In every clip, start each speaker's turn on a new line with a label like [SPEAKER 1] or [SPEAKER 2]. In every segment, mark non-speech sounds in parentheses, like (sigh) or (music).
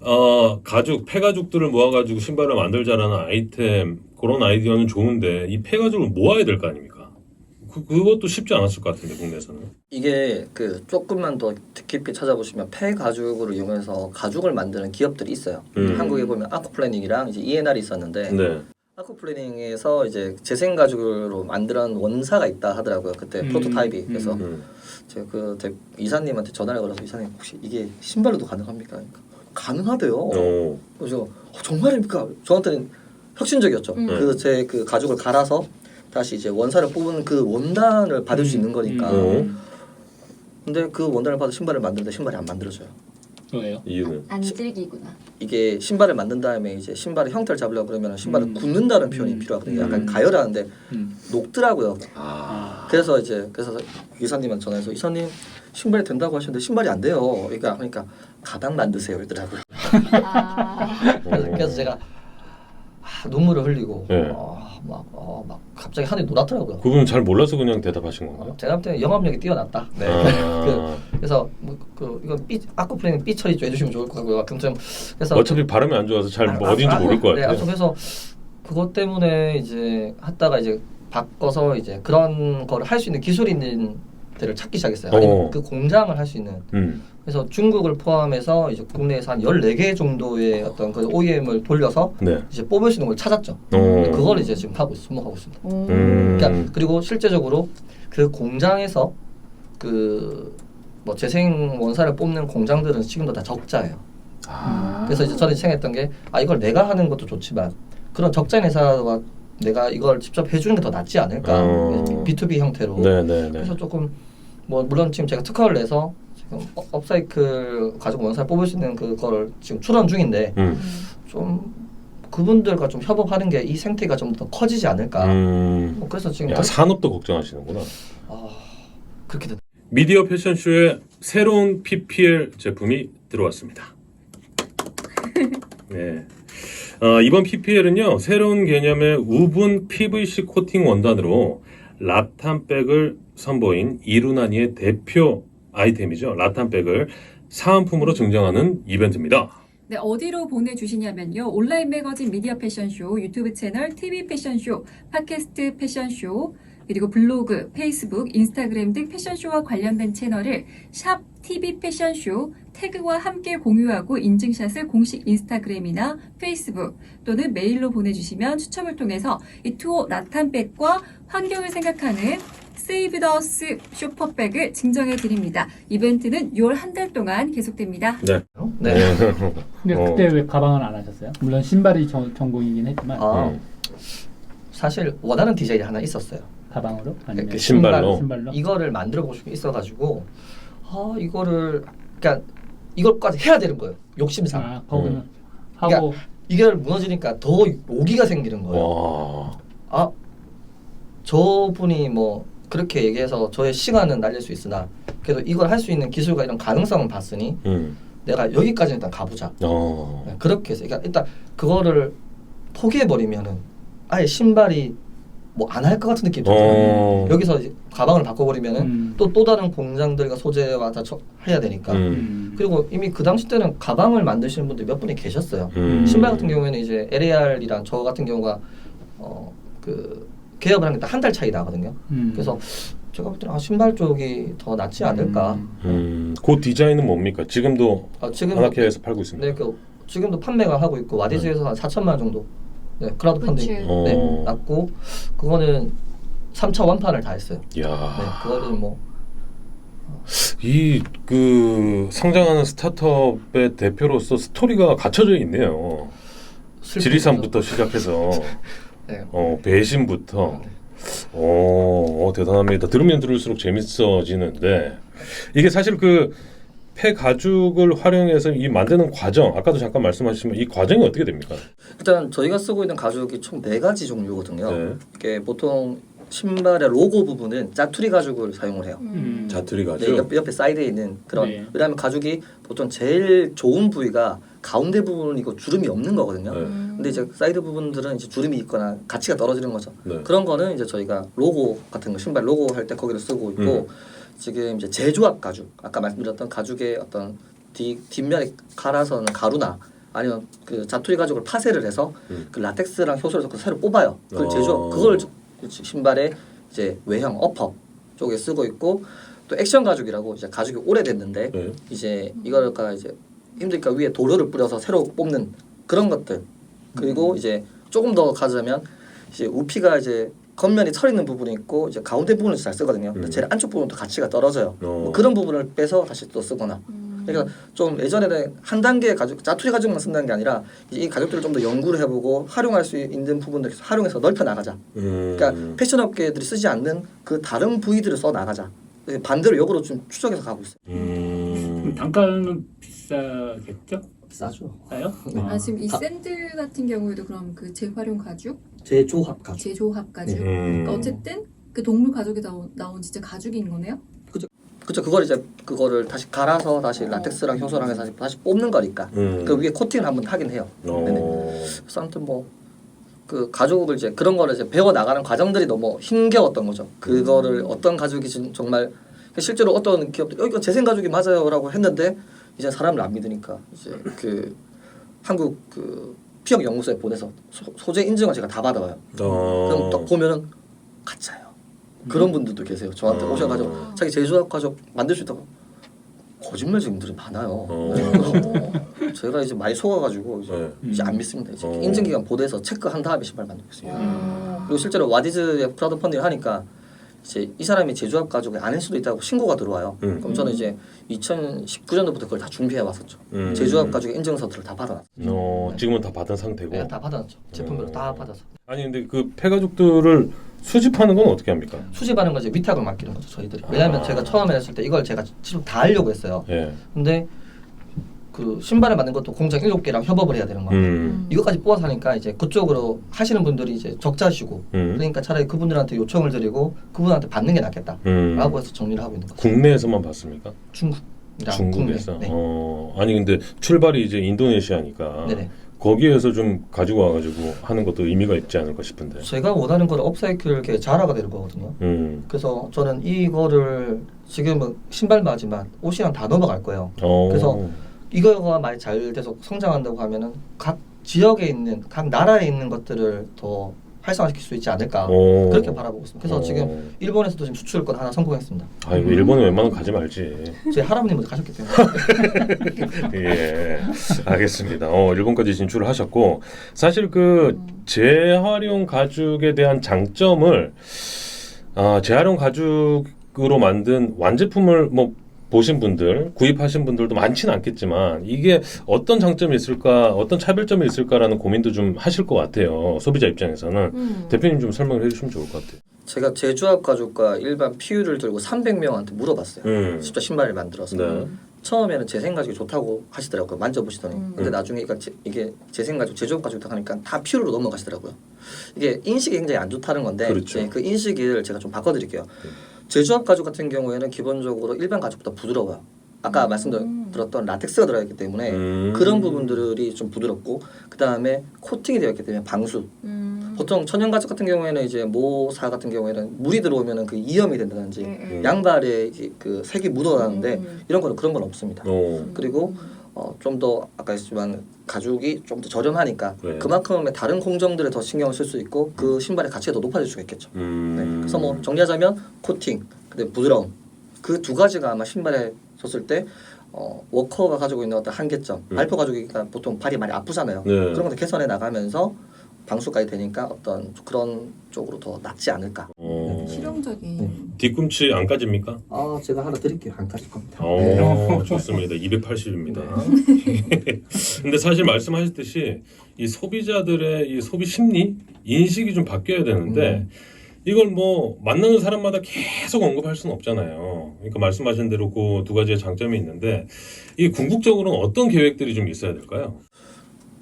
[SPEAKER 1] 어, 가죽, 폐가죽들을 모아가지고 신발을 만들자라는 아이템, 그런 아이디어는 좋은데, 이 폐가죽을 모아야 될 거 아닙니까? 그, 그것도 쉽지 않았을 것 같은데, 국내에서는.
[SPEAKER 2] 이게 그 조금만 더 깊이 찾아보시면 폐 가죽을 이용해서 가죽을 만드는 기업들이 있어요.
[SPEAKER 1] 음.
[SPEAKER 2] 한국에 보면 아쿠플래닝이랑 이제 ENR이 있었는데
[SPEAKER 1] 네.
[SPEAKER 2] 아쿠플래닝에서 이제 재생 가죽으로 만드는 원사가 있다 하더라고요. 그때
[SPEAKER 3] 음.
[SPEAKER 2] 프로토타입이 그래서
[SPEAKER 1] 음.
[SPEAKER 2] 제가 그 대- 이사님한테 전화를 걸어서 이사님 혹시 이게 신발로도 가능합니까? 그러니까 가능하대요.
[SPEAKER 1] 오.
[SPEAKER 2] 그래서 어, 정말입니까? 저한테는 혁신적이었죠.
[SPEAKER 4] 음.
[SPEAKER 2] 그제그 가죽을 갈아서 다시 이제 원사를 뽑은 그 원단을 받을 수 있는 거니까.
[SPEAKER 1] 음.
[SPEAKER 2] 근데 그 원단을 받아 신발을 만드는데 신발이 안 만들어져요.
[SPEAKER 3] 왜요?
[SPEAKER 1] 이유는?
[SPEAKER 4] 안 질기구나.
[SPEAKER 2] 이게 신발을 만든 다음에 이제 신발의 형태를 잡으려고 그러면 신발을
[SPEAKER 3] 음.
[SPEAKER 2] 굳는다는 표현이
[SPEAKER 3] 음.
[SPEAKER 2] 필요하거든요. 약간
[SPEAKER 1] 음.
[SPEAKER 2] 가열하는데
[SPEAKER 3] 음.
[SPEAKER 2] 녹더라고요.
[SPEAKER 1] 아.
[SPEAKER 2] 그래서 이제 그래서 이사님한테 전화해서 이사님 신발이 된다고 하시는데 신발이 안 돼요. 그러니까 그러니까 가방 만드세요 이러더라고요.
[SPEAKER 4] 아,
[SPEAKER 2] 그래서, 제가 아, 눈물을 흘리고
[SPEAKER 1] 네.
[SPEAKER 2] 어, 막, 어, 막 갑자기 하늘이 노랗더라고요.
[SPEAKER 1] 그분은 잘 몰라서 그냥 대답하신 건가요?
[SPEAKER 2] 제가 볼 때는 영업력이 뛰어났다. 네. (laughs)
[SPEAKER 1] 아.
[SPEAKER 2] 그래서 뭐, 그 이거 삐 아쿠플레인 삐 처리 좀 해주시면 좋을 것 같고요. 아무튼 그래서
[SPEAKER 1] 어차피 발음이 안 좋아서 잘뭐
[SPEAKER 2] 아,
[SPEAKER 1] 어딘지
[SPEAKER 2] 아,
[SPEAKER 1] 모를 것
[SPEAKER 2] 네,
[SPEAKER 1] 같아요.
[SPEAKER 2] 아무튼 그래서 그것 때문에 이제 하다가 이제 바꿔서 이제 그런 거를 할 수 있는 기술이 있는 데를 찾기 시작했어요. 아니면
[SPEAKER 1] 어.
[SPEAKER 2] 그 공장을 할 수 있는.
[SPEAKER 1] 음.
[SPEAKER 2] 그래서 중국을 포함해서 이제 국내에서 한 14개 정도의 어떤 그 OEM을 돌려서
[SPEAKER 1] 네.
[SPEAKER 2] 이제 뽑을 수 있는 걸 찾았죠.
[SPEAKER 1] 어.
[SPEAKER 2] 그걸 이제 지금 하고 있- 접목하고 있습니다.
[SPEAKER 4] 오.
[SPEAKER 1] 음.
[SPEAKER 2] 그러니까 그리고 실제적으로 그 공장에서 그 뭐 재생 원사를 뽑는 공장들은 지금도 다 적자예요.
[SPEAKER 1] 아.
[SPEAKER 2] 그래서 이제 저는 생각했던 게 아 이걸 내가 하는 것도 좋지만 그런 적자인 회사가 내가 이걸 직접 해주는 게 더 낫지 않을까
[SPEAKER 1] 어.
[SPEAKER 2] B2B 형태로
[SPEAKER 1] 네네네.
[SPEAKER 2] 그래서 조금 뭐 물론 지금 제가 특허를 내서 지금 업- 업사이클 가지고 원사를 뽑을 수 있는 그거를 지금 출원 중인데
[SPEAKER 1] 음.
[SPEAKER 2] 좀 그분들과 좀 협업하는 게 이 생태가 좀 더 커지지 않을까
[SPEAKER 1] 음.
[SPEAKER 2] 뭐 그래서 지금
[SPEAKER 1] 야,
[SPEAKER 2] 그-
[SPEAKER 1] 산업도 걱정하시는구나.
[SPEAKER 2] 아, 그렇게 됐
[SPEAKER 1] 미디어 패션쇼에 새로운 PPL 제품이 들어왔습니다. (laughs) 네. 어, 이번 PPL은요, 새로운 개념의 우분 PVC 코팅 원단으로 라탄백을 선보인 이루나니의 대표 아이템이죠. 라탄백을 사은품으로 증정하는 이벤트입니다.
[SPEAKER 5] 네, 어디로 보내주시냐면요. 온라인 매거진 미디어 패션쇼, 유튜브 채널 TV 패션쇼, 팟캐스트 패션쇼, 그리고 블로그, 페이스북, 인스타그램 등 패션쇼와 관련된 채널을 샵 TV 패션쇼 태그와 함께 공유하고 인증샷을 공식 인스타그램이나 페이스북 또는 메일로 보내주시면 추첨을 통해서 이 투어 라탄백과 환경을 생각하는 세이브 더스 쇼퍼백을 증정해 드립니다. 이벤트는 6월 한 달 동안 계속됩니다.
[SPEAKER 1] 네.
[SPEAKER 2] 네.
[SPEAKER 3] 근데
[SPEAKER 1] 어.
[SPEAKER 3] 그때 왜 가방은 안 하셨어요? 물론 신발이 전, 전공이긴 했지만
[SPEAKER 2] 아,
[SPEAKER 1] 음.
[SPEAKER 2] 사실 원하는 디자인이 하나 있었어요.
[SPEAKER 3] 가방으로 아니면
[SPEAKER 2] 그
[SPEAKER 1] 신발로?
[SPEAKER 3] 신발로
[SPEAKER 2] 이거를 만들어 보고 싶은 게 있어가지고 아 이거를 그러니까 이걸까지 해야 되는 거예요. 욕심상
[SPEAKER 3] 아 거기는
[SPEAKER 1] 음.
[SPEAKER 3] 하고
[SPEAKER 2] 이게 무너지니까 더 오기가 생기는 거예요.
[SPEAKER 1] 와.
[SPEAKER 2] 아 저분이 뭐 그렇게 얘기해서 저의 시간은 날릴 수 있으나 그래도 이걸 할 수 있는 기술과 이런 가능성은 봤으니
[SPEAKER 1] 음.
[SPEAKER 2] 내가 여기까지 일단 가보자.
[SPEAKER 1] 어.
[SPEAKER 2] 네, 그렇게 해서 그러니까 일단 그거를 포기해 버리면은 아예 신발이 뭐 안 할 것 같은 느낌이 들어요.
[SPEAKER 1] 어.
[SPEAKER 2] 여기서 이제 가방을 바꿔버리면은
[SPEAKER 3] 음.
[SPEAKER 2] 또또 다른 공장들과 소재와 다 저- 해야 되니까.
[SPEAKER 1] 음.
[SPEAKER 3] 음.
[SPEAKER 2] 그리고 이미 그 당시 때는 가방을 만드시는 분들 몇 분이 계셨어요.
[SPEAKER 1] 음.
[SPEAKER 2] 신발 같은 경우에는 이제 LAR이랑 저 같은 경우가 어그 게딱한달 차이 나거든요.
[SPEAKER 3] 음.
[SPEAKER 2] 그래서 제가 볼 때는 아, 신발 쪽이 더 낫지 않을까.
[SPEAKER 3] 음.
[SPEAKER 1] 음. 그 디자인은 뭡니까? 지금도
[SPEAKER 2] 아, 지금
[SPEAKER 1] 하나케에서 팔고 있습니다.
[SPEAKER 2] 네, 그 지금도 판매가 하고 있고 와디즈에서 한 4천만 원 정도. 네, 크라우드 펀딩.
[SPEAKER 1] 어.
[SPEAKER 2] 네, 났고 그거는 3차 완판을 다 했어요. 네,
[SPEAKER 1] 야.
[SPEAKER 2] 그거를
[SPEAKER 1] 뭐이 그 상장하는 스타트업의 대표로서 스토리가 갖춰져 있네요.
[SPEAKER 2] 슬픈
[SPEAKER 1] 지리산부터 시작해서. (laughs)
[SPEAKER 2] 네.
[SPEAKER 1] 어, 배신부터
[SPEAKER 2] 네.
[SPEAKER 1] 어, 어, 대단합니다. 들으면 들을수록 재밌어지는데 이게 사실 그 폐 가죽을 활용해서 이 만드는 과정 아까도 잠깐 말씀하셨지만 이 과정이 어떻게 됩니까?
[SPEAKER 2] 일단 저희가 쓰고 있는 가죽이 총 네 가지 종류거든요.
[SPEAKER 1] 네.
[SPEAKER 2] 이게 보통 신발의 로고 부분은 짜투리 가죽을 사용을 해요.
[SPEAKER 3] 음.
[SPEAKER 1] 자투리
[SPEAKER 2] 네,
[SPEAKER 1] 가죽.
[SPEAKER 2] 옆, 옆에 사이드에 있는 그런
[SPEAKER 3] 네.
[SPEAKER 2] 왜냐하면 가죽이 보통 제일 좋은 부위가 가운데 부분이고 주름이 없는 거거든요.
[SPEAKER 1] 네.
[SPEAKER 2] 근데 이제 사이드 부분들은 이제 주름이 있거나 가치가 떨어지는 거죠.
[SPEAKER 1] 네.
[SPEAKER 2] 그런 거는 이제 저희가 로고 같은 거 신발 로고 할 때 거기를 쓰고 있고
[SPEAKER 1] 음.
[SPEAKER 2] 지금 이제 제조합 가죽 아까 말씀드렸던 가죽의 어떤 뒤, 뒷면에 갈아서는 가루나 아니면 그 자투리 가죽을 파쇄를 해서
[SPEAKER 1] 음.
[SPEAKER 2] 그 라텍스랑 효소를 섞어서 새로 뽑아요. 그걸
[SPEAKER 1] 어.
[SPEAKER 2] 제조 그걸 신발에 이제 외형 어퍼 쪽에 쓰고 있고 또 액션 가죽이라고 이제 가죽이 오래됐는데
[SPEAKER 1] 네.
[SPEAKER 2] 이제 이거가 이제 힘드니까 위에 도료를 뿌려서 새로 뽑는 그런 것들 그리고 이제 조금 더 가자면 이제 우피가 이제 겉면이 털 있는 부분이 있고 이제 가운데 부분을 잘 쓰거든요.
[SPEAKER 1] 음.
[SPEAKER 2] 제일 안쪽 부분도 가치가 떨어져요.
[SPEAKER 1] 어.
[SPEAKER 2] 뭐 그런 부분을 빼서 다시 또 쓰거나 그러니까 좀 예전에는 한 단계 가죽 짜투리 가죽만 쓴다는 게 아니라 이제 이 가죽들을 좀 더 연구를 해보고 활용할 수 있는 부분들 활용해서 넓혀 나가자.
[SPEAKER 1] 음.
[SPEAKER 2] 그러니까 패션 업계들이 쓰지 않는 그 다른 부위들을 써 나가자. 반대로 역으로 좀 추적해서 가고 있어요.
[SPEAKER 1] 음.
[SPEAKER 3] 단가는 비싸겠죠?
[SPEAKER 2] 싸죠.
[SPEAKER 3] 싸요?
[SPEAKER 5] 아 지금 이
[SPEAKER 2] 가-
[SPEAKER 5] 샌들 같은 경우에도 그럼 그 재활용 가죽,
[SPEAKER 2] 재조합 가죽.
[SPEAKER 5] 제조합 가죽.
[SPEAKER 2] 네.
[SPEAKER 1] 음.
[SPEAKER 5] 그러니까 어쨌든 그 동물 가죽에 나온, 나온 진짜 가죽인 거네요.
[SPEAKER 2] 그렇죠. 그걸 이제 그거를 다시 갈아서 다시 라텍스랑 효소랑 해서 다시, 다시 뽑는 거니까.
[SPEAKER 1] 음.
[SPEAKER 2] 그 위에 코팅을 한번 하긴 해요.
[SPEAKER 1] 어.
[SPEAKER 2] 그래서 아무튼 뭐. 그 가죽을 이제 그런 거를 이제 배워 나가는 과정들이 너무 힘겨웠던 거죠. 그거를 어떤 가죽이 진- 정말 실제로 어떤 기업들이 어 이거 재생 가죽이 맞아요라고 했는데 이제 사람을 안 믿으니까 이제 그 한국 그 피혁 연구소에 보내서 소, 소재 인증을 제가 다 받아와요.
[SPEAKER 1] 어.
[SPEAKER 2] 그럼 딱 보면은 가짜예요. 그런 분들도 계세요. 저한테
[SPEAKER 1] 어.
[SPEAKER 2] 오셔가지고 자기 제조합 가죽 만들 수 있다고 거짓말 지금들이 많아요.
[SPEAKER 1] 어.
[SPEAKER 2] 그래서 (laughs) 제가 이제 많이 속아가지고 이제,
[SPEAKER 1] 네.
[SPEAKER 2] 이제 안 믿습니다. 이제
[SPEAKER 1] 어.
[SPEAKER 2] 인증기간 보내서 체크한 다음에 신발 만들고 있어요.
[SPEAKER 5] 음.
[SPEAKER 2] 그리고 실제로 와디즈에 크라우드 펀딩을 하니까 이제 이 사람이 제조합 가죽이 아닐 수도 있다고 신고가 들어와요.
[SPEAKER 1] 음.
[SPEAKER 2] 그럼 저는 이제 2019년도부터 그걸 다 준비해 왔었죠.
[SPEAKER 1] 음.
[SPEAKER 2] 제조합 가죽의 인증서들을 다 받아놨어요.
[SPEAKER 1] 어, 지금은 다 받은 상태고.
[SPEAKER 2] 네, 다 받아놨죠. 제품별로
[SPEAKER 1] 어.
[SPEAKER 2] 다 받아서
[SPEAKER 1] 아니 근데 그 폐가죽들을 수집하는 건 어떻게 합니까?
[SPEAKER 2] 수집하는 건 이제 위탁을 맡기는 거죠 저희들이. 왜냐하면
[SPEAKER 1] 아.
[SPEAKER 2] 제가 처음에 했을 때 이걸 제가 직접 다 하려고 했어요.
[SPEAKER 1] 예.
[SPEAKER 2] 근데 그 신발을 만든 것도 공장 7개랑 협업을 해야 되는 거예요.
[SPEAKER 1] 음.
[SPEAKER 2] 이것까지 뽑아서 하니까 이제 그쪽으로 하시는 분들이 이제 적자시고
[SPEAKER 1] 음.
[SPEAKER 2] 그러니까 차라리 그분들한테 요청을 드리고 그분한테 받는 게 낫겠다라고
[SPEAKER 1] 음.
[SPEAKER 2] 해서 정리를 하고 있는 거죠.
[SPEAKER 1] 국내에서만 봤습니까?
[SPEAKER 2] 중국이랑
[SPEAKER 1] 중국에서.
[SPEAKER 2] 국내. 네.
[SPEAKER 1] 어. 아니 근데 출발이 이제 인도네시아니까
[SPEAKER 2] 네네.
[SPEAKER 1] 거기에서 좀 가지고 와가지고 하는 것도 의미가 있지 않을까 싶은데.
[SPEAKER 2] 제가 원하는 건 업사이클 이렇게 자라가 되는 거거든요.
[SPEAKER 1] 음.
[SPEAKER 2] 그래서 저는 이거를 지금은 신발마지만 옷이랑 다 넘어갈 거예요.
[SPEAKER 1] 어.
[SPEAKER 2] 그래서 이거가 많이 잘 돼서 성장한다고 하면은 각 지역에 있는 각 나라에 있는 것들을 더 활성화시킬 수 있지 않을까
[SPEAKER 1] 어.
[SPEAKER 2] 그렇게 바라보고 있습니다. 그래서
[SPEAKER 1] 어.
[SPEAKER 2] 지금 일본에서도 지금 수출권 하나 성공했습니다.
[SPEAKER 1] 아 이거 일본에 웬만하면 가지 말지.
[SPEAKER 2] 제 할아버님도 가셨기 때문에 (laughs)
[SPEAKER 1] 예, 알겠습니다. 어, 일본까지 진출을 하셨고 사실 그 재활용 가죽에 대한 장점을 아, 재활용 가죽 으로 만든 완제품을 뭐 보신 분들, 구입하신 분들도 많지는 않겠지만 이게 어떤 장점이 있을까, 어떤 차별점이 있을까라는 고민도 좀 하실 것 같아요. 소비자 입장에서는
[SPEAKER 5] 음.
[SPEAKER 1] 대표님 좀 설명을 해주시면 좋을 것 같아요.
[SPEAKER 2] 제가 제조합 가죽과 일반 PU를 들고 300명한테 물어봤어요.
[SPEAKER 1] 음.
[SPEAKER 2] 직접 신발을 만들어서
[SPEAKER 1] 네.
[SPEAKER 2] 처음에는 재생 가죽이 좋다고 하시더라고요. 만져보시더니
[SPEAKER 5] 음.
[SPEAKER 2] 근데
[SPEAKER 1] 음.
[SPEAKER 2] 나중에 이게, 재생 가죽 제조합 가죽이다 하니까 다 PU로 넘어가시더라고요. 이게 인식이 굉장히 안 좋다는 건데
[SPEAKER 1] 그렇죠.
[SPEAKER 2] 네, 그 인식을 제가 좀 바꿔드릴게요.
[SPEAKER 1] 음.
[SPEAKER 2] 제조합 가죽 같은 경우에는 기본적으로 일반 가죽보다 부드러워요. 아까
[SPEAKER 5] 음.
[SPEAKER 2] 말씀드렸던 라텍스가 들어있기 때문에
[SPEAKER 1] 음.
[SPEAKER 2] 그런 부분들이 좀 부드럽고 그 다음에 코팅이 되어 있기 때문에 방수.
[SPEAKER 5] 음.
[SPEAKER 2] 보통 천연 가죽 같은 경우에는 이제 모사 같은 경우에는 물이 들어오면은 그 이염이 된다든지
[SPEAKER 5] 음.
[SPEAKER 2] 양발에 이제 그 색이 묻어나는데
[SPEAKER 5] 음.
[SPEAKER 2] 이런 거는 그런 건 없습니다.
[SPEAKER 1] 어.
[SPEAKER 2] 그리고 어, 좀 더 아까 했지만 가죽이 좀 더 저렴하니까
[SPEAKER 1] 네.
[SPEAKER 2] 그만큼의 다른 공정들에 더 신경을 쓸 수 있고 그 신발의 가치가 더 높아질 수가 있겠죠.
[SPEAKER 1] 음.
[SPEAKER 2] 네. 그래서 뭐 정리하자면 코팅, 근데 부드러움 그 두 가지가 아마 신발에 줬을 때 어, 워커가 가지고 있는 어떤 한계점,
[SPEAKER 1] 음.
[SPEAKER 2] 발포 가죽이니까 보통 발이 많이 아프잖아요.
[SPEAKER 1] 네.
[SPEAKER 2] 그런 것들 개선해 나가면서 방수까지 되니까 어떤 그런 쪽으로 더 낫지 않을까.
[SPEAKER 1] 어.
[SPEAKER 5] 실용적인
[SPEAKER 2] 네.
[SPEAKER 1] 뒤꿈치 안 까집니까?
[SPEAKER 2] 아 제가 하나 드릴게요. 한 가지 겁니다.
[SPEAKER 1] 어, 좋습니다. 280입니다. (laughs) 근데 사실 말씀하셨듯이 이 소비자들의 이 소비 심리 인식이 좀 바뀌어야 되는데 이걸 뭐 만나는 사람마다 계속 언급할 수는 없잖아요. 그러니까 말씀하신 대로 그 두 가지의 장점이 있는데 이 궁극적으로는 어떤 계획들이 좀 있어야 될까요?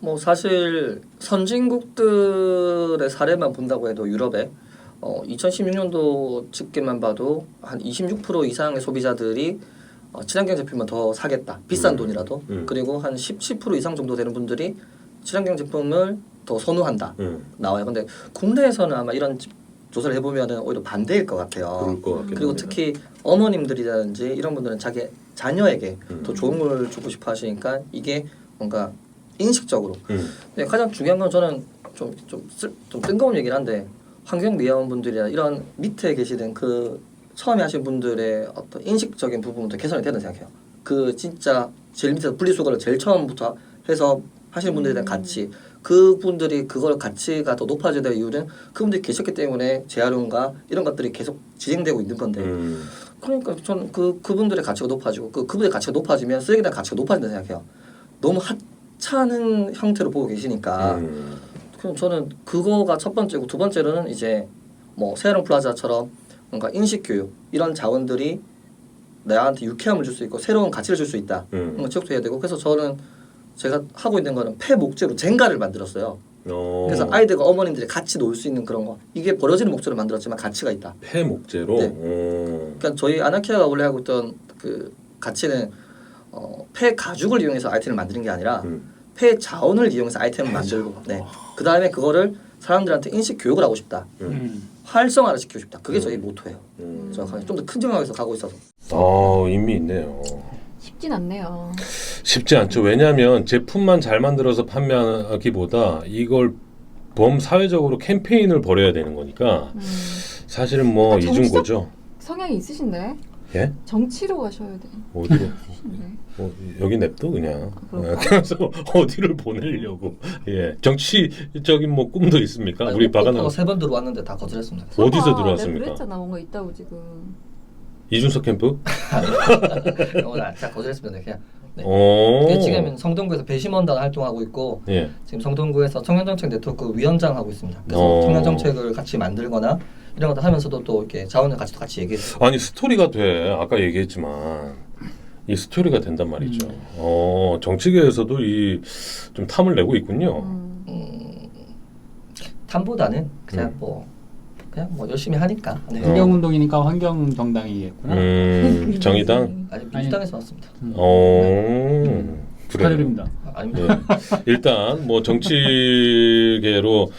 [SPEAKER 2] 뭐 사실 선진국들의 사례만 본다고 해도 유럽에 어, 2016년도 집계만 봐도 한 26% 이상의 소비자들이 어, 친환경 제품만 더 사겠다 비싼
[SPEAKER 1] 음.
[SPEAKER 2] 돈이라도
[SPEAKER 1] 음.
[SPEAKER 2] 그리고 한 17% 이상 정도 되는 분들이 친환경 제품을 더 선호한다
[SPEAKER 1] 음,
[SPEAKER 2] 나와요. 근데 국내에서는 아마 이런 지- 조사를 해보면은 오히려 반대일 것 같아요.
[SPEAKER 1] 것
[SPEAKER 2] 그리고. 특히 어머님들이라든지 이런 분들은 자기 자녀에게
[SPEAKER 1] 음.
[SPEAKER 2] 더 좋은 걸 주고 싶어 하시니까 이게 뭔가 인식적으로.
[SPEAKER 1] 음.
[SPEAKER 2] 근데 가장 중요한 건 저는 좀좀좀 뜬금없는 얘기긴 한데 환경 미화원분들이나 이런 밑에 계시는 그 처음에 하신 분들의 어떤 인식적인 부분부터 개선이 되는 생각해요. 그 진짜 제일 밑에서 분리수거를 제일 처음부터 해서 하시는 분들에 대한 가치 그분들이 그걸 가치가 더 높아져야 될 이유는 그분들이 계셨기 때문에 재활용과 이런 것들이 계속 진행되고 있는 건데
[SPEAKER 1] 음.
[SPEAKER 2] 그러니까 저는 그 그분들의 가치가 높아지고 그 그분의 가치가 높아지면 쓰레기에 대한 가치가 높아진다 생각해요. 너무 하찮은 형태로 보고 계시니까
[SPEAKER 1] 음.
[SPEAKER 2] 그럼 저는 그거가 첫 번째고 두 번째로는 이제 뭐 세아롱 플라자처럼 뭔가 인식 교육 이런 자원들이 나한테 유쾌함을 줄 수 있고 새로운 가치를 줄 수 있다.
[SPEAKER 1] 음.
[SPEAKER 2] 그런 거 지적도 해야 되고 그래서 저는 제가 하고 있는 거는 폐 목재로 젠가를 만들었어요.
[SPEAKER 1] 어.
[SPEAKER 2] 그래서 아이들과 어머님들이 같이 놀 수 있는 그런 거. 이게 버려지는 목재로 만들었지만 가치가 있다.
[SPEAKER 1] 폐 목재로.
[SPEAKER 2] 네.
[SPEAKER 1] 어.
[SPEAKER 2] 그러니까 저희 아나키아가 원래 하고 있던 그 가치는 어, 폐 가죽을 이용해서 아이템을 만드는 게 아니라
[SPEAKER 1] 음.
[SPEAKER 2] 폐 자원을 이용해서 아이템을 만들고 네. 그 다음에 그거를 사람들한테 인식 교육을 하고 싶다.
[SPEAKER 3] 음.
[SPEAKER 2] 활성화를 시키고 싶다. 그게
[SPEAKER 1] 음.
[SPEAKER 2] 저희 모토예요.
[SPEAKER 1] 음.
[SPEAKER 2] 정확하게 좀 더 큰 정황에서 가고 있어서.
[SPEAKER 1] 어, 의미 있네요.
[SPEAKER 4] 쉽진 않네요.
[SPEAKER 1] 쉽지 않죠. 왜냐하면 제품만 잘 만들어서 판매하기보다 이걸 범사회적으로 캠페인을 벌여야 되는 거니까
[SPEAKER 4] 음.
[SPEAKER 1] 사실은 뭐
[SPEAKER 4] 약간 정치적-
[SPEAKER 1] 이중고죠.
[SPEAKER 4] 성향이 있으신데
[SPEAKER 1] 예?
[SPEAKER 4] 정치로 가셔야 돼.
[SPEAKER 1] 어디로? (laughs)
[SPEAKER 4] 네.
[SPEAKER 1] 어, 여기 냅둬 그냥.
[SPEAKER 4] 그럴까요?
[SPEAKER 1] 어, 그래서 어디를 보내려고? 예, 정치적인 뭐 꿈도 있습니까? 우리 박아나
[SPEAKER 2] 세번 들어왔는데 다 거절했습니다.
[SPEAKER 1] 어디서
[SPEAKER 4] 설마
[SPEAKER 1] 들어왔습니까?
[SPEAKER 4] 내가 그랬잖아 뭔가 있다고 지금.
[SPEAKER 1] 이준석 캠프? (laughs)
[SPEAKER 2] 오늘 다 거절했습니다. 그냥. 네.
[SPEAKER 1] 어.
[SPEAKER 2] 지금 성동구에서 배심원단 활동하고 있고
[SPEAKER 1] 예.
[SPEAKER 2] 지금 성동구에서 청년정책 네트워크 위원장 하고 있습니다. 그래서
[SPEAKER 1] 어.
[SPEAKER 2] 청년정책을 같이 만들거나 이런 것도 하면서도 또 이렇게 자원을 같이 또 같이 얘기해요.
[SPEAKER 1] 아니 스토리가 돼. 아까 얘기했지만 이 스토리가 된단 말이죠.
[SPEAKER 3] 음.
[SPEAKER 1] 어 정치계에서도 이 좀 탐을 내고 있군요.
[SPEAKER 4] 음.
[SPEAKER 2] 음, 탐보다는 그냥
[SPEAKER 1] 음.
[SPEAKER 2] 뭐 그냥 뭐 열심히 하니까. 네.
[SPEAKER 3] 환경운동이니까 환경정당이겠구나.
[SPEAKER 1] 음, (laughs) 정의당.
[SPEAKER 2] 아니 민주당에서 왔습니다.
[SPEAKER 3] 음.
[SPEAKER 1] 어 그래요.
[SPEAKER 3] 축하드립니다.
[SPEAKER 2] 아, 아닙니다.
[SPEAKER 1] 네. 일단 뭐 정치계로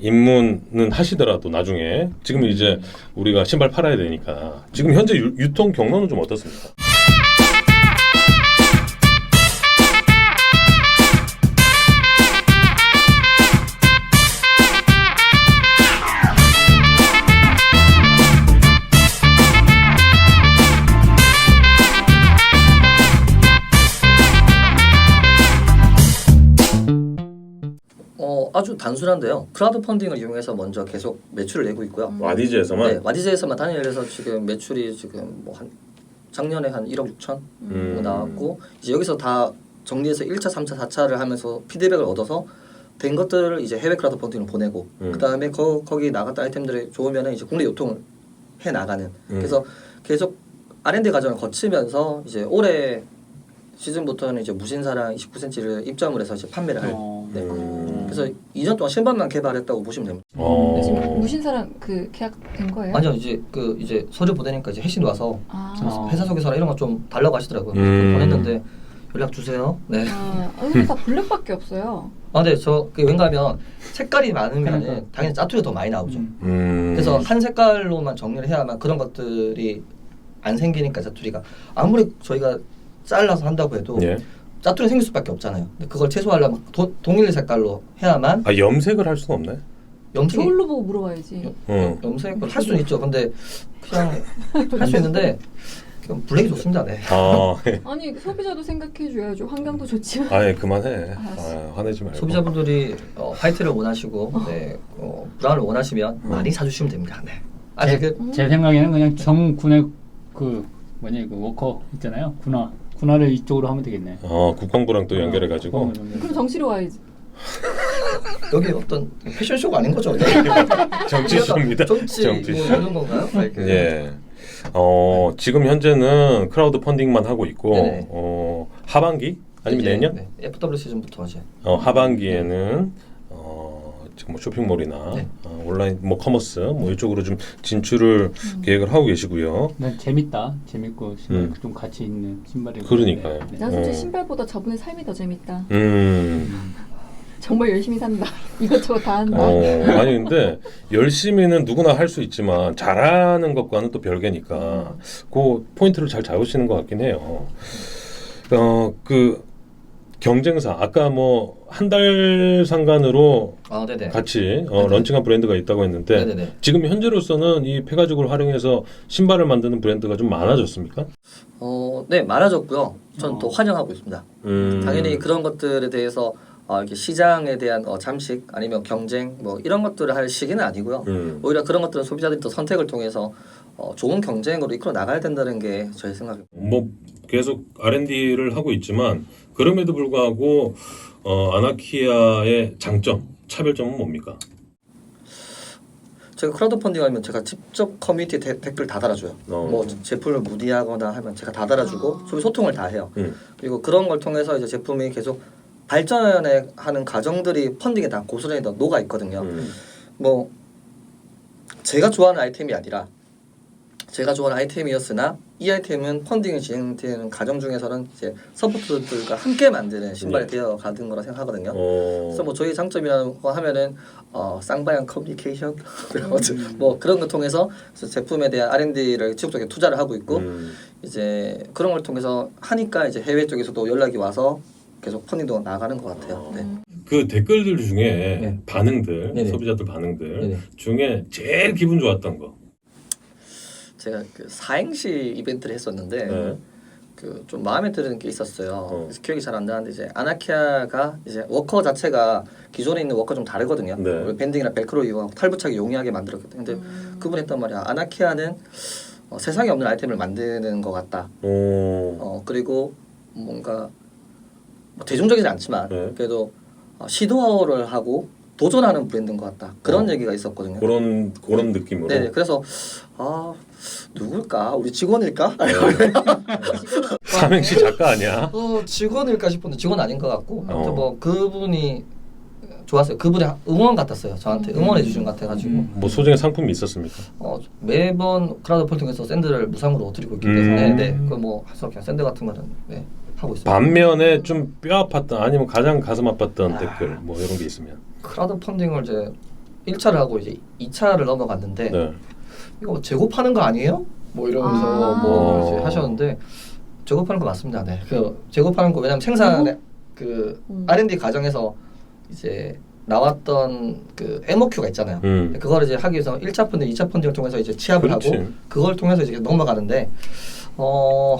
[SPEAKER 1] 입문은 하시더라도 나중에 지금 이제 우리가 신발 팔아야 되니까 지금 현재 유, 유통 경로는 좀 어떻습니까?
[SPEAKER 2] 어, 아주 단순한데요. 크라우드 펀딩을 이용해서 먼저 계속 매출을 내고 있고요.
[SPEAKER 4] 음.
[SPEAKER 1] 와디즈에서만
[SPEAKER 2] 네, 와디즈에서만 단일해서 지금 매출이 지금 뭐 한 작년에 한 1억 6천
[SPEAKER 1] 음.
[SPEAKER 2] 뭐 나왔고 이제 여기서 다 정리해서 1차, 3차, 4차를 하면서 피드백을 얻어서 된 것들을 이제 해외 크라우드 펀딩을 보내고
[SPEAKER 1] 음.
[SPEAKER 2] 그다음에 거, 거기 나갔던 아이템들이 좋으면 이제 국내 유통을 해 나가는
[SPEAKER 1] 음.
[SPEAKER 2] 그래서 계속 R&D 과정을 거치면서 이제 올해 시즌부터는 이제 무신사랑 29cm를 입점을 해서 이제 판매를 할
[SPEAKER 3] 어.
[SPEAKER 2] 네.
[SPEAKER 1] 음.
[SPEAKER 2] 그래서 2년 동안 신발만 개발했다고 보시면 됩니다.
[SPEAKER 1] 어.
[SPEAKER 4] 근데 지금 무신사랑 그 계약된 거예요?
[SPEAKER 2] 아니요 이제 그 이제 서류 보내니까 이제 해신 와서
[SPEAKER 4] 아.
[SPEAKER 3] 어.
[SPEAKER 2] 회사 소개서나 이런 거 좀 달라고 하시더라고요. 그래서
[SPEAKER 1] 음.
[SPEAKER 2] 보냈는데 연락 주세요. 네.
[SPEAKER 4] 아, 근데 다 블랙밖에 없어요.
[SPEAKER 2] 아, 근데 저그 왠가하면 색깔이 많으면
[SPEAKER 3] 그러니까.
[SPEAKER 2] 당연히 짜투리 더 많이 나오죠.
[SPEAKER 3] 음.
[SPEAKER 1] 음.
[SPEAKER 2] 그래서 한 색깔로만 정리를 해야만 그런 것들이 안 생기니까 짜투리가 아무리 저희가 잘라서 한다고 해도
[SPEAKER 1] 예.
[SPEAKER 2] 짜투리 생길 수밖에 없잖아요. 근데 그걸 최소화하려면 도, 동일 색깔로 해야만
[SPEAKER 1] 아 염색을 할 수는 없나요?
[SPEAKER 2] 염색이
[SPEAKER 4] 저걸로 보고 물어봐야지.
[SPEAKER 1] 어.
[SPEAKER 2] 염색을 할 수는 있죠. 근데 그냥 (laughs) 할 수 있는데 그냥 블랙이 좋습니다. 네.
[SPEAKER 1] 아, (laughs)
[SPEAKER 4] 아니 소비자도 생각해줘야죠. 환경도 좋지만.
[SPEAKER 1] 아예 그만해. 아, 화내지 말고.
[SPEAKER 2] 소비자분들이 어, 화이트를 원하시고 네, 어, 브라운을 원하시면 많이 사주시면 됩니다. 네. 아직
[SPEAKER 3] 그제 생각에는 그냥 정군의 그 뭐냐 그 워커 있잖아요. 군화 군화를 이쪽으로 하면 되겠네.
[SPEAKER 1] 어 국방부랑 또 연결해 가지고.
[SPEAKER 4] 그럼 정치로 와야지. (laughs)
[SPEAKER 2] 여기 어떤 패션쇼가 아닌 거죠? (laughs) 네.
[SPEAKER 1] 정치쇼입니다.
[SPEAKER 2] 정치 뭐
[SPEAKER 1] 정치쇼.
[SPEAKER 2] 이런 건가요? 네, 그-
[SPEAKER 1] 예. 어 지금 현재는 크라우드 펀딩만 하고 있고
[SPEAKER 2] 네네.
[SPEAKER 1] 어 하반기 아니면
[SPEAKER 2] 이제,
[SPEAKER 1] 내년?
[SPEAKER 2] 네, FW 시즌부터 이제
[SPEAKER 1] 어 하반기에는 어 뭐 쇼핑몰이나
[SPEAKER 2] 네.
[SPEAKER 1] 어, 온라인 뭐 커머스 뭐 이쪽으로 좀 진출을 계획을 하고 계시고요.
[SPEAKER 3] 난 재밌다. 재밌고 신발
[SPEAKER 1] 음.
[SPEAKER 3] 좀 가치 있는 신발이.
[SPEAKER 1] 그러니까요.
[SPEAKER 4] 난 솔직히
[SPEAKER 1] 어.
[SPEAKER 4] 신발보다 저분의 삶이 더 재밌다.
[SPEAKER 1] 음.
[SPEAKER 4] 정말 열심히 산다. (laughs) 이것저것 다 한다.
[SPEAKER 1] 어, 아니 근데 열심히는 누구나 할 수 있지만 잘하는 것과는 또 별개니까 그 포인트를 잘 잡으시는 것 같긴 해요. 어 그 경쟁사 아까 뭐 한 달 상간으로
[SPEAKER 2] 아 네네.
[SPEAKER 1] 같이 어,
[SPEAKER 2] 네네.
[SPEAKER 1] 런칭한 브랜드가 있다고 했는데
[SPEAKER 2] 네네네.
[SPEAKER 1] 지금 현재로서는 이 폐가죽을 활용해서 신발을 만드는 브랜드가 좀 많아졌습니까?
[SPEAKER 2] 어, 네 많아졌고요. 저는 또 환영하고 있습니다.
[SPEAKER 1] 음.
[SPEAKER 2] 당연히 그런 것들에 대해서 어, 이렇게 시장에 대한 어, 잠식 아니면 경쟁 뭐 이런 것들을 할 시기는 아니고요.
[SPEAKER 1] 음.
[SPEAKER 2] 오히려 그런 것들은 소비자들이 또 선택을 통해서 어, 좋은 경쟁으로 이끌어 나가야 된다는 게 저의 생각입니다.
[SPEAKER 1] 뭐 계속 R&D를 하고 있지만 그럼에도 불구하고 어, 아나키아의 장점, 차별점은 뭡니까?
[SPEAKER 2] 제가 크라우드 펀딩 하면 제가 직접 커뮤니티 데- 댓글 다 달아줘요.
[SPEAKER 1] 어.
[SPEAKER 2] 뭐 제품을 문의하거나 하면 제가 다 달아주고
[SPEAKER 4] 아.
[SPEAKER 2] 소비 소통을 다 해요.
[SPEAKER 1] 음.
[SPEAKER 2] 그리고 그런 걸 통해서 이제 제품이 계속 발전해 하는 과정들이 펀딩에 다 고스란히 다 녹아 있거든요.
[SPEAKER 1] 음.
[SPEAKER 2] 뭐 제가 좋아하는 아이템이 아니라 제가 좋아하는 아이템이었으나 이 아이템은 펀딩이 진행되는 과정 중에서는 이제 서포터들과 함께 만드는 신발이
[SPEAKER 1] 네.
[SPEAKER 2] 되어 가는 거라 생각하거든요.
[SPEAKER 1] 어.
[SPEAKER 2] 그래서 뭐 저희 장점이라고 하면은 어, 쌍방향 커뮤니케이션 (laughs)
[SPEAKER 1] 음.
[SPEAKER 2] 뭐 그런 걸 통해서 제품에 대한 R&D를 지속적인 투자를 하고 있고
[SPEAKER 1] 음.
[SPEAKER 2] 이제 그런 걸 통해서 하니까 이제 해외 쪽에서도 연락이 와서 계속 펀딩도 나가는 것 같아요. 네.
[SPEAKER 1] 그 댓글들 중에
[SPEAKER 2] 네.
[SPEAKER 1] 반응들,
[SPEAKER 2] 네네.
[SPEAKER 1] 소비자들 반응들
[SPEAKER 2] 네네.
[SPEAKER 1] 중에 제일 기분 좋았던 거.
[SPEAKER 2] 제가 그 사행시 이벤트를 했었는데
[SPEAKER 1] 네.
[SPEAKER 2] 그 좀 마음에 드는 게 있었어요.
[SPEAKER 1] 어.
[SPEAKER 2] 그래서 기억이 잘 안 나는데 이제 아나키아가 이제 워커 자체가 기존에 있는 워커 좀 다르거든요.
[SPEAKER 1] 네.
[SPEAKER 2] 밴딩이나 벨크로 이용하고 탈부착이 용이하게 만들었거든요. 근데
[SPEAKER 4] 음.
[SPEAKER 2] 그분이 했단 말이야. 아나키아는 어, 세상에 없는 아이템을 만드는 것 같다.
[SPEAKER 1] 오.
[SPEAKER 2] 어 그리고 뭔가 뭐 대중적이지 않지만
[SPEAKER 1] 네.
[SPEAKER 2] 그래도 어, 시도를 하고 도전하는 브랜드인 것 같다. 그런
[SPEAKER 1] 어.
[SPEAKER 2] 얘기가 있었거든요.
[SPEAKER 1] 그런 그런 느낌으로.
[SPEAKER 2] 네, 그래서 아 누굴까? 우리 직원일까? (laughs)
[SPEAKER 1] 삼행시 작가 아니야?
[SPEAKER 2] 어 직원일까 싶은데 직원 아닌 것 같고
[SPEAKER 1] 어.
[SPEAKER 2] 아무튼 뭐 그분이 좋았어요. 그분이 응원 같았어요. 저한테 응원해 주신 것 같아가지고
[SPEAKER 3] 음.
[SPEAKER 1] 뭐 소정의 상품이 있었습니까?
[SPEAKER 2] 어, 매번 크라우드 폴팅에서 샌드를 무상으로 드리고 있기 때문에
[SPEAKER 1] 음.
[SPEAKER 2] 네, 그뭐 그냥 샌드 같은 거는 네, 하고 있습니다.
[SPEAKER 1] 반면에 좀 뼈 아팠던 아니면 가장 가슴 아팠던
[SPEAKER 2] 아.
[SPEAKER 1] 댓글 뭐 이런 게 있으면.
[SPEAKER 2] 크라우드 펀딩을 이제 1차를 하고 이제 2차를 넘어갔는데
[SPEAKER 1] 네.
[SPEAKER 2] 이거 재고파는 거 아니에요? 뭐 이러면서
[SPEAKER 4] 아.
[SPEAKER 2] 뭐 이제
[SPEAKER 1] 어.
[SPEAKER 2] 하셨는데 재고파는 거 맞습니다. 네. 그 재고파는 거 왜냐면 생산에 그
[SPEAKER 4] 음.
[SPEAKER 2] R&D 과정에서 이제 나왔던 그 MOQ가 있잖아요.
[SPEAKER 1] 음.
[SPEAKER 2] 그걸 이제 하기 위해서 1차 펀딩, 2차 펀딩을 통해서 이제 취합을
[SPEAKER 1] 그렇지.
[SPEAKER 2] 하고 그걸 통해서 이제 넘어가는데 어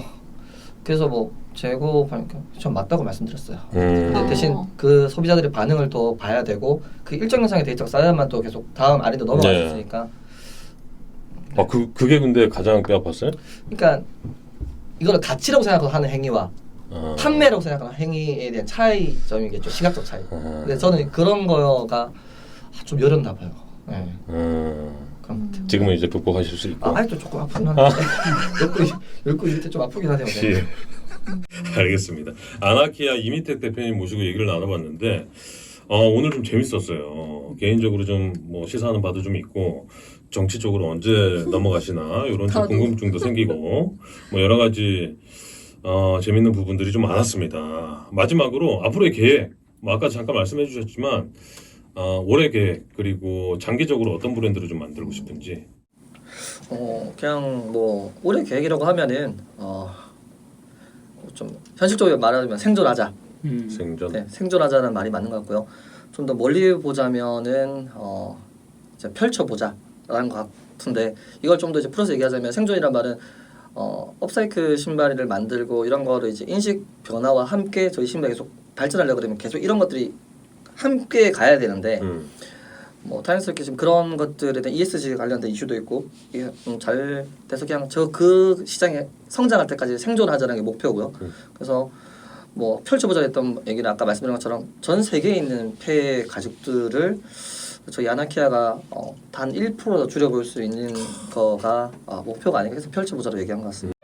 [SPEAKER 2] 그래서 뭐 재고 전 맞다고 말씀드렸어요.
[SPEAKER 1] 음.
[SPEAKER 2] 근데
[SPEAKER 4] 어.
[SPEAKER 2] 대신 그 소비자들의 반응을 또 봐야 되고 그 일정 이상의 데이터가 쌓여야만 또 계속 다음 R&D 넘어갈 수
[SPEAKER 1] 네.
[SPEAKER 2] 있으니까
[SPEAKER 1] 아, 그 그게 근데 가장 뼈 아팠어요?
[SPEAKER 2] 그러니까 이거를 가치라고 생각하는 행위와
[SPEAKER 1] 아.
[SPEAKER 2] 판매라고 생각하는 행위에 대한 차이점이겠죠 시각적 차이.
[SPEAKER 1] 아.
[SPEAKER 2] 근데 저는 그런 거가 좀 여렸나 봐요. 네. 같아요.
[SPEAKER 1] 지금은 이제 극복하실 수 있고.
[SPEAKER 2] 아, 아직도 조금 아프긴 한데 열구 열구 밑에 좀 아프긴 하네요. 네.
[SPEAKER 1] 예. (laughs) 알겠습니다. 아나키아 이미택 대표님 모시고 얘기를 나눠봤는데 어, 오늘 좀 재밌었어요. 개인적으로 좀 뭐 시사하는 바도 좀 있고 정치 쪽으로 언제 넘어가시나 이런 좀. 궁금증도 생기고 뭐 여러 가지 어, 재밌는 부분들이 좀 많았습니다. 마지막으로 앞으로의 계획, 뭐 아까 잠깐 말씀해 주셨지만 어, 올해 계획 그리고 장기적으로 어떤 브랜드를 좀 만들고 싶은지.
[SPEAKER 2] 어 그냥 뭐 올해 계획이라고 하면은 어 좀 현실적으로 말하자면 생존하자.
[SPEAKER 3] 음.
[SPEAKER 1] 생전.
[SPEAKER 2] 네, 생존하자는 말이 맞는 것 같고요. 좀 더 멀리 보자면은 어 이제 펼쳐보자라는 것 같은데 이걸 좀 더 이제 풀어서 얘기하자면 생존이란 말은 어 업사이클 신발을 만들고 이런 거를 이제 인식 변화와 함께 저희 신발이 계속 발전하려고 그러면 계속 이런 것들이 함께 가야 되는데
[SPEAKER 1] 음.
[SPEAKER 2] 뭐 자연스럽게 지금 그런 것들에 대한 ESG 관련된 이슈도 있고 이게 음, 잘 돼서 그냥 저 그 시장에 성장할 때까지 생존하자는 게 목표고요.
[SPEAKER 1] 음.
[SPEAKER 2] 그래서 뭐 펼쳐보자 했던 얘기는 아까 말씀드린 것처럼 전 세계에 있는 폐 가죽들을 저희 아나키아가 어, 단 1%더 줄여볼 수 있는 거가 어, 목표가 아닌가 해서 펼쳐보자로 얘기한 것 같습니다.